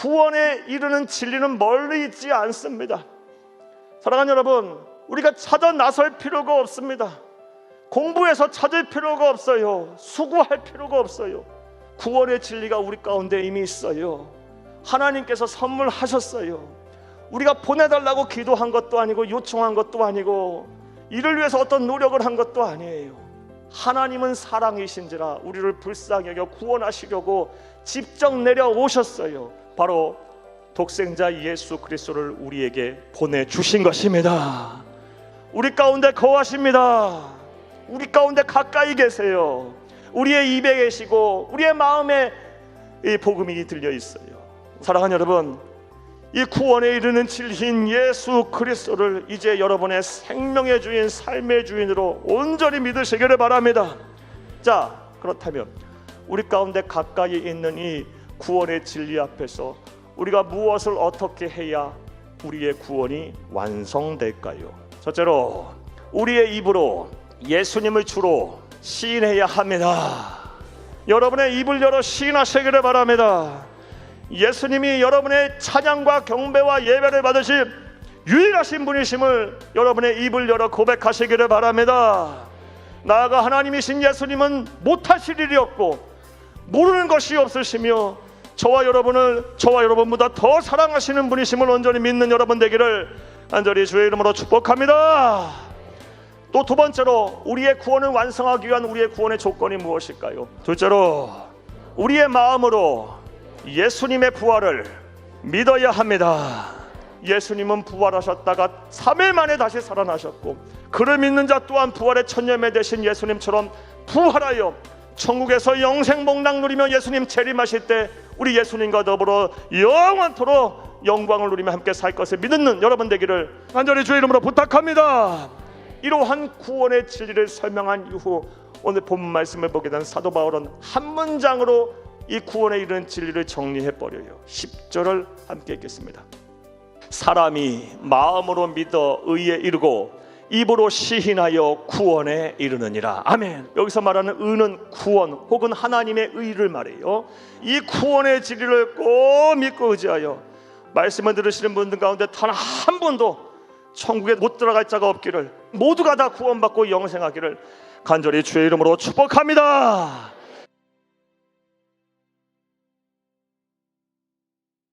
구원에 이르는 진리는 멀리 있지 않습니다. 사랑하는 여러분, 우리가 찾아 나설 필요가 없습니다. 공부해서 찾을 필요가 없어요. 수고할 필요가 없어요. 구원의 진리가 우리 가운데 이미 있어요. 하나님께서 선물하셨어요. 우리가 보내달라고 기도한 것도 아니고 요청한 것도 아니고 이를 위해서 어떤 노력을 한 것도 아니에요. 하나님은 사랑이신지라 우리를 불쌍히 여겨 구원하시려고 직접 내려오셨어요. 바로 독생자 예수 그리스도를 우리에게 보내 주신 것입니다. 우리 가운데 거하십니다. 우리 가운데 가까이 계세요. 우리의 입에 계시고 우리의 마음에 이 복음이 들려 있어요. 사랑하는 여러분, 이 구원에 이르는 진리인 예수 그리스도를 이제 여러분의 생명의 주인, 삶의 주인으로 온전히 믿으시기를 바랍니다. 자, 그렇다면 우리 가운데 가까이 있는 이 구원의 진리 앞에서 우리가 무엇을 어떻게 해야 우리의 구원이 완성될까요? 첫째로 우리의 입으로 예수님을 주로 시인해야 합니다. 여러분의 입을 열어 시인하시기를 바랍니다. 예수님이 여러분의 찬양과 경배와 예배를 받으실 유일하신 분이심을 여러분의 입을 열어 고백하시기를 바랍니다. 나아가 하나님이신 예수님은 못하실 일이 없고 모르는 것이 없으시며 저와 여러분을 저와 여러분보다 더 사랑하시는 분이심을 온전히 믿는 여러분 되기를 간절히 주의 이름으로 축복합니다. 또 두 번째로 우리의 구원을 완성하기 위한 우리의 구원의 조건이 무엇일까요? 둘째로 우리의 마음으로 예수님의 부활을 믿어야 합니다. 예수님은 부활하셨다가 3일 만에 다시 살아나셨고 그를 믿는 자 또한 부활의 천년매 되신 예수님처럼 부활하여 천국에서 영생 복락 누리며 예수님 재림하실 때 우리 예수님과 더불어 영원토록 영광을 누리며 함께 살 것을 믿는 여러분 되기를 간절히 주의 이름으로 부탁합니다. 이러한 구원의 진리를 설명한 이후 오늘 본 말씀을 보게 된 사도 바울은 한 문장으로 이 구원에 이르는 진리를 정리해 버려요. 10절을 함께 읽겠습니다. 사람이 마음으로 믿어 의에 이르고 입으로 시인하여 구원에 이르느니라. 아멘. 여기서 말하는 의는 구원 혹은 하나님의 의를 말해요. 이 구원의 진리를 꼭 믿고 의지하여 말씀을 들으시는 분들 가운데 단 한 분도 천국에 못 들어갈 자가 없기를 모두가 다 구원받고 영생하기를 간절히 주의 이름으로 축복합니다.